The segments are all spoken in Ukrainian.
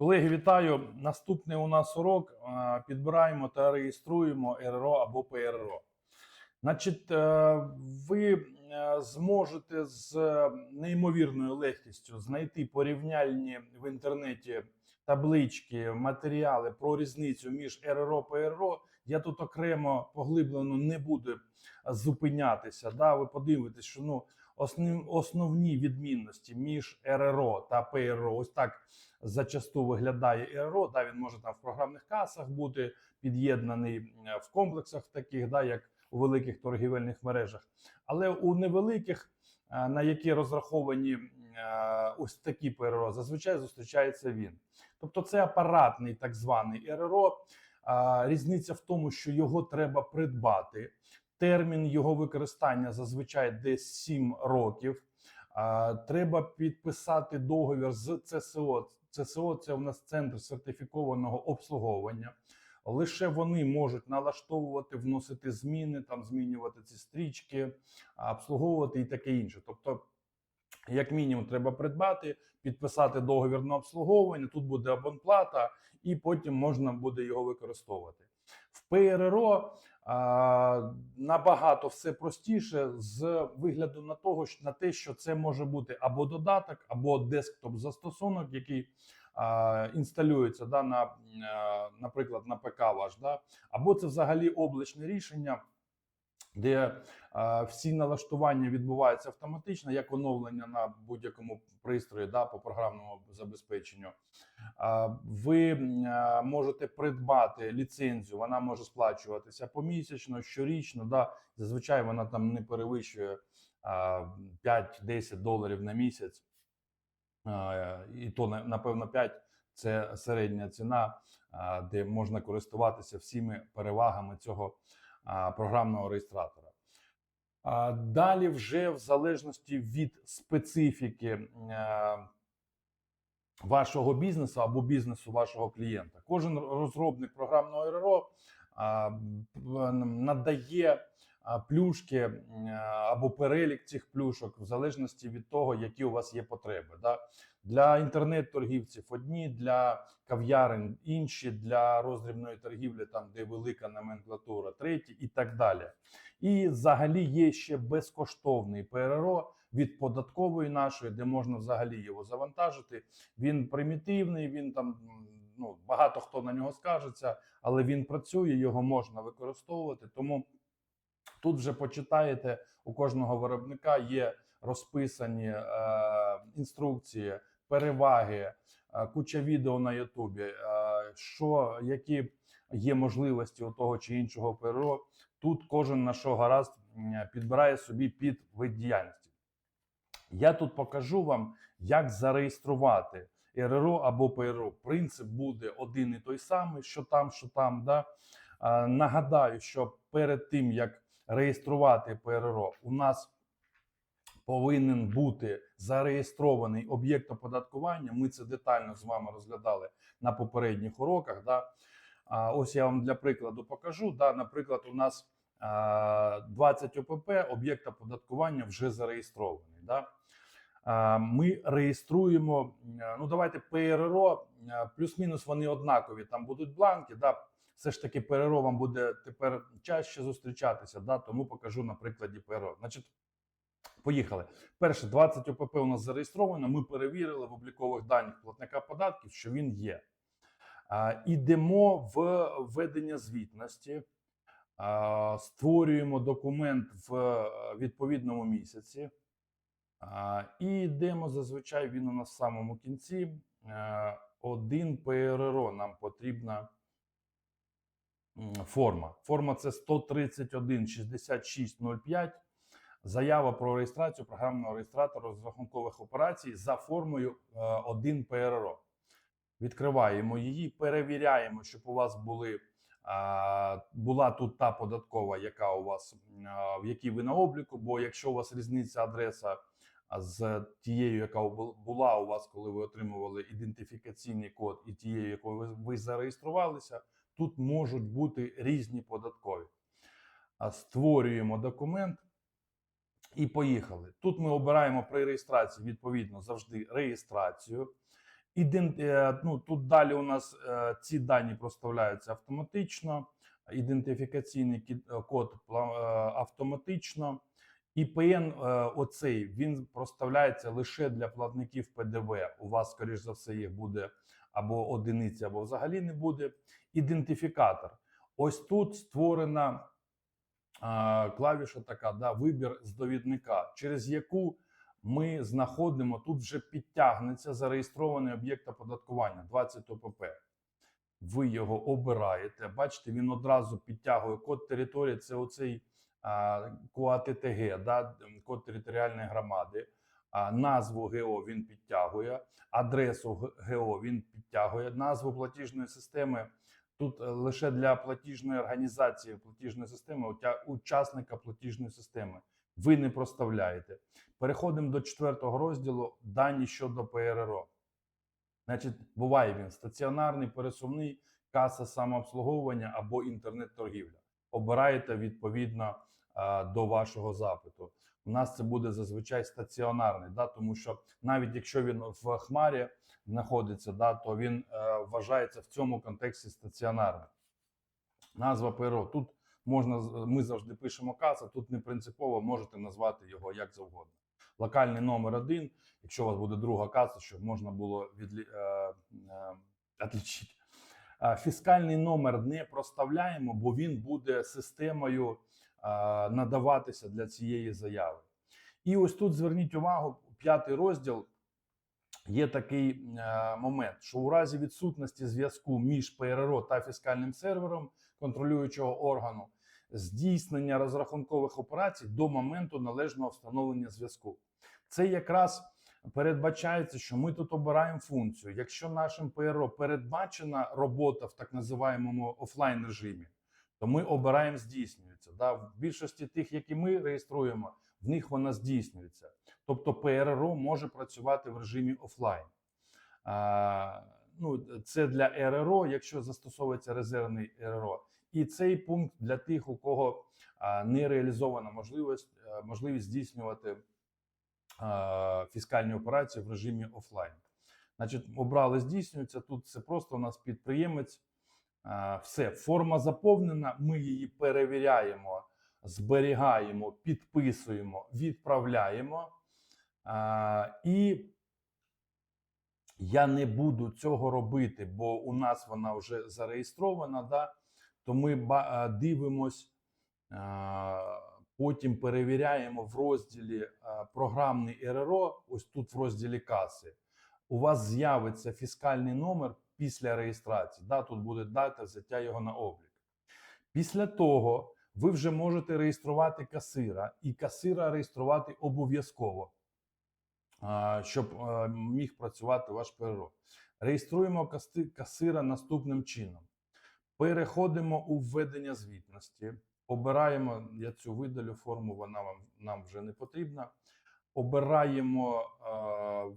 Колеги, вітаю! Наступний у нас урок. Підбираємо та реєструємо РРО або ПРРО. Значить, е, ви е, зможете з неймовірною легкістю знайти порівняльні в інтернеті таблички, матеріали про різницю між РРО і ПРРО. Я тут окремо поглиблено не буду зупинятися. Да? Ви подивитесь, що ну, основні, відмінності між РРО та ПРРО, ось так зачасту виглядає РРО. Да, він може там в програмних касах бути під'єднаний в комплексах, таких, да, як у великих торгівельних мережах. Але у невеликих, е, на які розраховані е, ось такі ПРРО, зазвичай зустрічається він. Тобто, це апаратний так званий РРО. Різниця в тому, що його треба придбати. Термін його використання зазвичай десь 7 років. Треба підписати договір з ЦСО. ЦСО це у нас центр сертифікованого обслуговування. Лише вони можуть налаштовувати, вносити зміни, там змінювати ці стрічки, обслуговувати і таке інше. Тобто, як мінімум, треба придбати, підписати договір на обслуговування. Тут буде абонплата, і потім можна буде його використовувати. В ПРРО набагато все простіше з вигляду на того, на те, що це може бути або додаток, або десктоп застосунок, який а, інсталюється да, на, е, наприклад, на ПК ваш, да, або це взагалі облачне рішення. Де е, всі налаштування відбуваються автоматично, як оновлення на будь-якому пристрої да, по програмному забезпеченню. Е, ви е, можете придбати ліцензію, вона може сплачуватися помісячно, щорічно. Да, зазвичай вона там не перевищує е, 5-10 доларів на місяць. І то напевно 5 це середня ціна, де можна користуватися всіми перевагами цього а, програмного реєстратора. Далі, вже в залежності від специфіки е, вашого бізнесу або бізнесу вашого клієнта, кожен розробник програмного РРО надає плюшки або перелік цих плюшок в залежності від того, які у вас є потреби. Да? Для інтернет-торгівців одні, для кав'ярень інші, для роздрібної торгівлі, там де велика номенклатура, треті і так далі. І взагалі є ще безкоштовний ПРРО від податкової нашої, де можна взагалі його завантажити. Він примітивний, він там ну багато хто на нього скажеться, але він працює, його можна використовувати. Тому тут вже почитаєте, у кожного виробника є розписані е, інструкції, переваги, е, куча відео на Ютубі, е, що які є можливості у того чи іншого ПРО. Тут кожен на що гаразд підбирає собі під вид діяльності. Я тут покажу вам, як зареєструвати РРО або ПРО. Принцип буде один і той самий, що там, що там. Да? Нагадаю, що перед тим як реєструвати ПРРО, у нас повинен бути зареєстрований об'єкт оподаткування. Ми це детально з вами розглядали на попередніх уроках. Да? А, ось я вам для прикладу покажу. Да? Наприклад, у нас 20 ОПП, об'єкт оподаткування вже зареєстрований. Да? Ми реєструємо. Ну, давайте ПРРО, плюс-мінус вони однакові. Там будуть бланки. Да? Все ж таки, ПРРО вам буде тепер чаще зустрічатися. Да? Тому покажу на прикладі ПРРО. Значить, поїхали. Перше, 20 ОПП у нас зареєстровано. Ми перевірили в облікових даних платника податків, що він є. Ідемо в введення звітності. Створюємо документ в е, відповідному місяці. І йдемо зазвичай він у нас в самому кінці. Е, Один ПРРО нам потрібна м, форма. Форма це 131 6605. Заява про реєстрацію програмного реєстратора розрахункових операцій за формою е, 1 ПРРО. Відкриваємо її, перевіряємо, щоб у вас були була тут та податкова, яка у вас в якій ви на обліку. Бо якщо у вас різниця адреса з тією, яка була у вас, коли ви отримували ідентифікаційний код, і тією, якою ви зареєструвалися, тут можуть бути різні податкові. Створюємо документ. І поїхали. Тут ми обираємо при реєстрації відповідно завжди реєстрацію. Е, Ну, тут далі у нас е, ці дані проставляються автоматично, ідентифікаційний е, код автоматично. ІПН оцей він проставляється лише для платників ПДВ. У вас, скоріш за все, їх буде або одиниця, або взагалі не буде. Ідентифікатор. Ось тут створена а, клавіша така, да, вибір з довідника, через яку ми знаходимо, тут вже підтягнеться зареєстрований об'єкт оподаткування 20 ОПП. Ви його обираєте. Бачите, він одразу підтягує код території. Це оцей а, КУАТТГ, да, код територіальної громади. А, назву ГО він підтягує, адресу ГО він підтягує, назву платіжної системи. Тут е, лише для платіжної організації платіжної системи, учасника платіжної системи. Ви не проставляєте. Переходимо до четвертого розділу дані щодо ПРРО. Значить, буває він стаціонарний, пересувний, каса самообслуговування або інтернет-торгівля. Обираєте відповідно до вашого запиту. У нас це буде зазвичай стаціонарний, да, тому що навіть якщо він в хмарі знаходиться, да, то він е, вважається в цьому контексті стаціонарним. Назва ПРО. Тут можна ми завжди пишемо каса, тут не принципово можете назвати його як завгодно. Локальний номер один, якщо у вас буде друга каса, щоб можна було відлі... е, е, відлічити. Е, Фіскальний номер не проставляємо, бо він буде системою е, надаватися для цієї заяви. І ось тут зверніть увагу, п'ятий розділ. Є такий е, момент, що у разі відсутності зв'язку між ПРРО та фіскальним сервером контролюючого органу здійснення розрахункових операцій до моменту належного встановлення зв'язку. Це якраз передбачається, що ми тут обираємо функцію. Якщо нашим ПРО передбачена робота в так називаємому офлайн режимі, то ми обираємо здійснюється. Да? В більшості тих, які ми реєструємо, в них вона здійснюється. Тобто ПРРО може працювати в режимі офлайн. А, ну, це для РРО, якщо застосовується резервний РРО. І цей пункт для тих, у кого а, не реалізована можливість, е, можливість здійснювати а, фіскальні операції в режимі офлайн. Значить, обрали здійснюється. Тут це просто у нас підприємець. А, все, форма заповнена, ми її перевіряємо, зберігаємо, підписуємо, відправляємо. І я не буду цього робити, бо у нас вона вже зареєстрована. Да? То ми дивимось, потім перевіряємо в розділі програмний РРО, ось тут в розділі каси. У вас з'явиться фіскальний номер після реєстрації. Да? Тут буде дата взяття його на облік. Після того ви вже можете реєструвати касира, і касира реєструвати обов'язково щоб міг працювати ваш ПРО. Реєструємо касира наступним чином. Переходимо у введення звітності. Обираємо, я цю видалю форму, вона вам нам вже не потрібна. Обираємо е,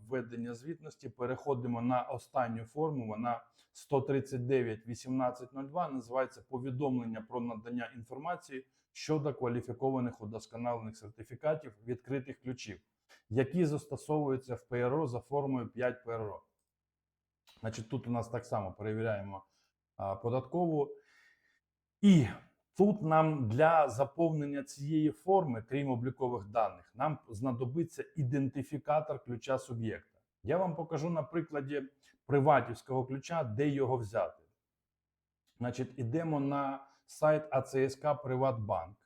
введення звітності, переходимо на останню форму. Вона 139.1802, називається повідомлення про надання інформації щодо кваліфікованих удосконалених сертифікатів відкритих ключів які застосовуються в ПРО за формою 5 ПРО. Значить, тут у нас так само перевіряємо а, податкову. І тут нам для заповнення цієї форми, крім облікових даних, нам знадобиться ідентифікатор ключа суб'єкта. Я вам покажу на прикладі приватівського ключа, де його взяти. Значить, ідемо на сайт АЦСК Приватбанк,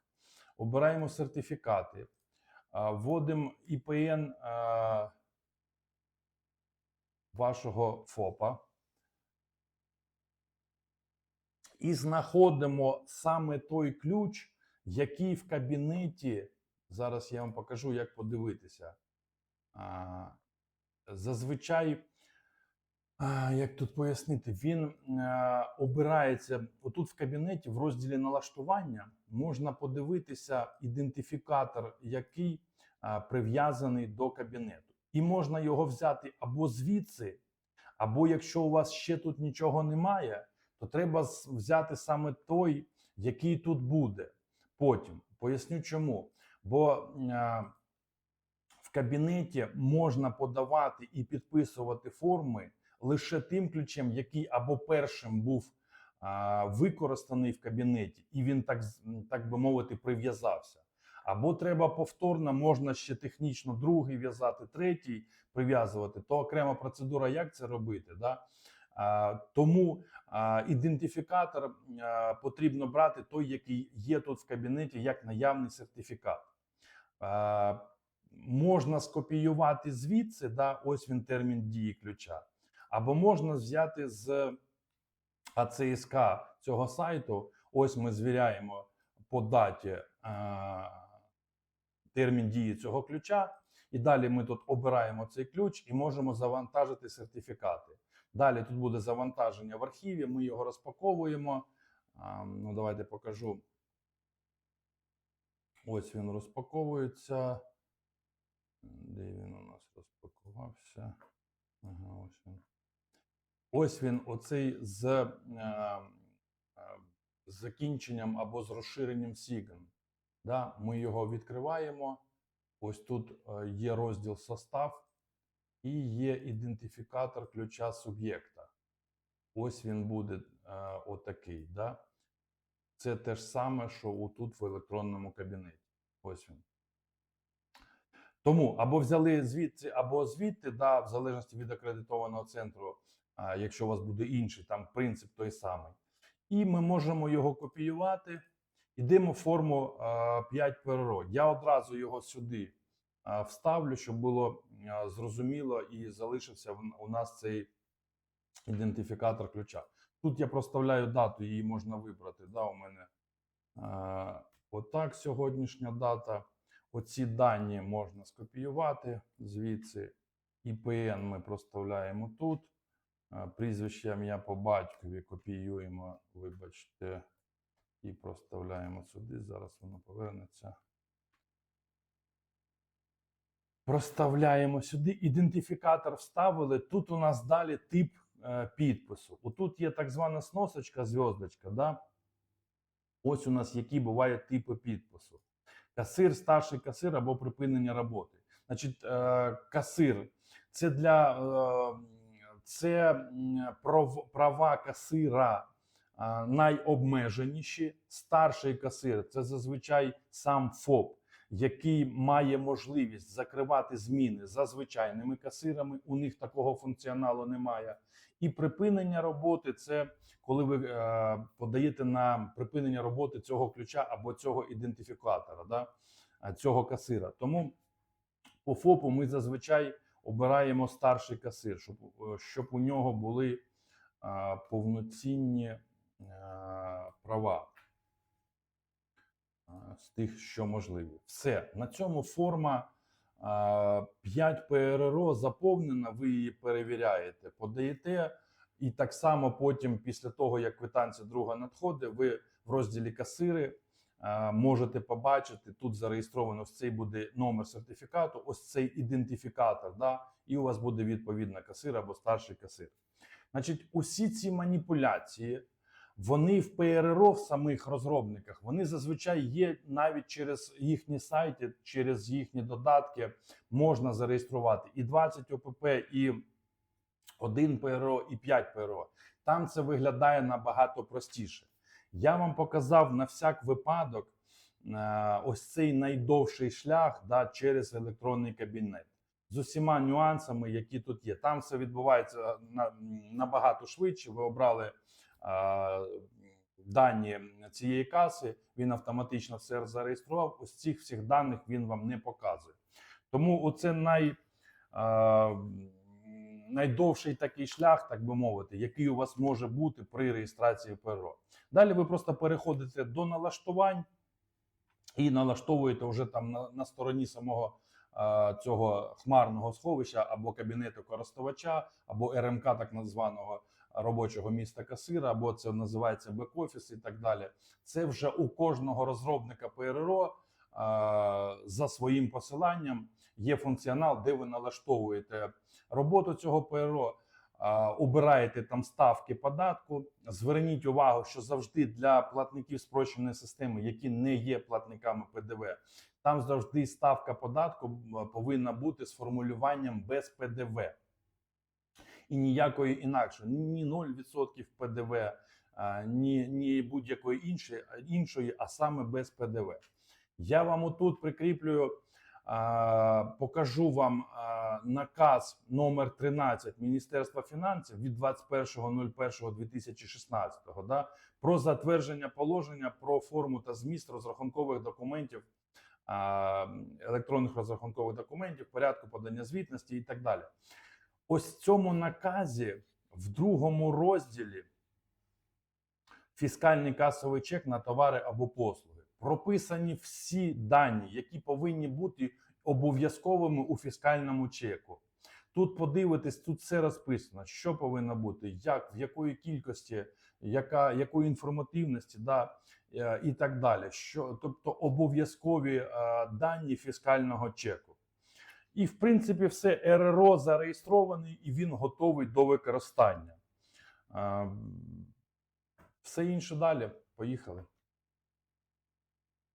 обираємо сертифікати, вводимо ІПН вашого ФОПа і знаходимо саме той ключ, який в кабінеті. Зараз я вам покажу, як подивитися. А, Зазвичай, а, як тут пояснити, він а, обирається отут в кабінеті, в розділі налаштування, можна подивитися ідентифікатор, який а, прив'язаний до кабінету. І можна його взяти або звідси, або якщо у вас ще тут нічого немає, то треба взяти саме той, який тут буде. Потім поясню чому. Бо а, в кабінеті можна подавати і підписувати форми лише тим ключем, який або першим був а, використаний в кабінеті, і він так, так би мовити, прив'язався. Або треба повторно, можна ще технічно другий в'язати, третій прив'язувати, то окрема процедура, як це робити. Да? Тому ідентифікатор потрібно брати той, який є тут в кабінеті, як наявний сертифікат. Можна скопіювати звідси, да, ось він термін дії ключа. Або можна взяти з АЦСК цього сайту. Ось ми звіряємо по даті термін дії цього ключа. І далі ми тут обираємо цей ключ і можемо завантажити сертифікати. Далі тут буде завантаження в архіві, ми його розпаковуємо. Ну, давайте покажу. Ось він розпаковується. Де він у нас розпакувався? Ага, ось він. Ось він, оцей з, е, е, закінченням або з розширенням Sigan. Да? Ми його відкриваємо. Ось тут е, є розділ состав і є ідентифікатор ключа суб'єкта. Ось він буде е, отакий. Да? Це те ж саме, що отут в електронному кабінеті. Ось він. Тому або взяли звідси, або звідти, да, в залежності від акредитованого центру, а, якщо у вас буде інший, там принцип той самий. І ми можемо його копіювати. Ідемо в форму а, 5 ПРО. Я одразу його сюди вставлю, щоб було зрозуміло і залишився у нас цей ідентифікатор ключа. Тут я проставляю дату, її можна вибрати. Да, у мене а, отак сьогоднішня дата. Оці дані можна скопіювати звідси. IPN ми проставляємо тут. Прізвище ім'я по батькові копіюємо, вибачте, і проставляємо сюди. Зараз воно повернеться. Проставляємо сюди. Ідентифікатор вставили. Тут у нас далі тип е, підпису. Отут є так звана сносочка, зв'язочка. Да? Ось у нас які бувають типи підпису. Касир, старший касир або припинення роботи. Значить, е, касир це для е, це прав- права касира е, найобмеженіші. Старший касир це зазвичай сам ФОП, який має можливість закривати зміни за звичайними касирами. У них такого функціоналу немає. І припинення роботи це коли ви е, подаєте на припинення роботи цього ключа або цього ідентифікатора, да, е, цього касира. Тому по ФОПу ми зазвичай обираємо старший касир, щоб, е, щоб у нього були е, повноцінні е, права з тих, що можливі. Все, на цьому форма е, 5 ПРРО заповнена, ви її перевіряєте, подаєте. І так само потім, після того, як квитанція друга надходить, ви в розділі касири можете побачити, тут зареєстровано ось цей буде номер сертифікату, ось цей ідентифікатор, да, і у вас буде відповідна касир або старший касир. Значить, усі ці маніпуляції, вони в ПРРО в самих розробниках, вони зазвичай є навіть через їхні сайти, через їхні додатки можна зареєструвати і 20 ОПП, і 1 ПРО і 5 ПРО. Там це виглядає набагато простіше. Я вам показав на всяк випадок е, ось цей найдовший шлях да, через електронний кабінет з усіма нюансами, які тут є. Там все відбувається набагато швидше. Ви обрали е, дані цієї каси, він автоматично все зареєстрував. Ось цих всіх даних він вам не показує. Тому оце най, найдовший такий шлях, так би мовити, який у вас може бути при реєстрації ПРО. Далі ви просто переходите до налаштувань і налаштовуєте вже там на, на стороні самого е, цього хмарного сховища або кабінету користувача, або РМК, так названого робочого міста касира, або це називається бек-офіс і так далі. Це вже у кожного розробника ПРО е, за своїм посиланням є функціонал, де ви налаштовуєте роботу цього ПРО. Обираєте там ставки податку. Зверніть увагу, що завжди для платників спрощеної системи, які не є платниками ПДВ, там завжди ставка податку повинна бути з формулюванням без ПДВ. І ніякої інакшої, ні 0% ПДВ, ні, ні будь-якої іншої, іншої, а саме без ПДВ. Я вам отут прикріплюю, покажу вам наказ номер 13 Міністерства фінансів від 21.01.2016 да, про затвердження положення про форму та зміст розрахункових документів, електронних розрахункових документів, порядку подання звітності і так далі. Ось цьому наказі в другому розділі фіскальний касовий чек на товари або послуги. Прописані всі дані, які повинні бути обов'язковими у фіскальному чеку. Тут подивитись, тут все розписано, що повинно бути, як, в якої кількості, яка, якої інформативності, да, е, і так далі. Що, тобто обов'язкові е, дані фіскального чеку. І, в принципі, все РРО зареєстрований і він готовий до використання. Все інше далі. Поїхали.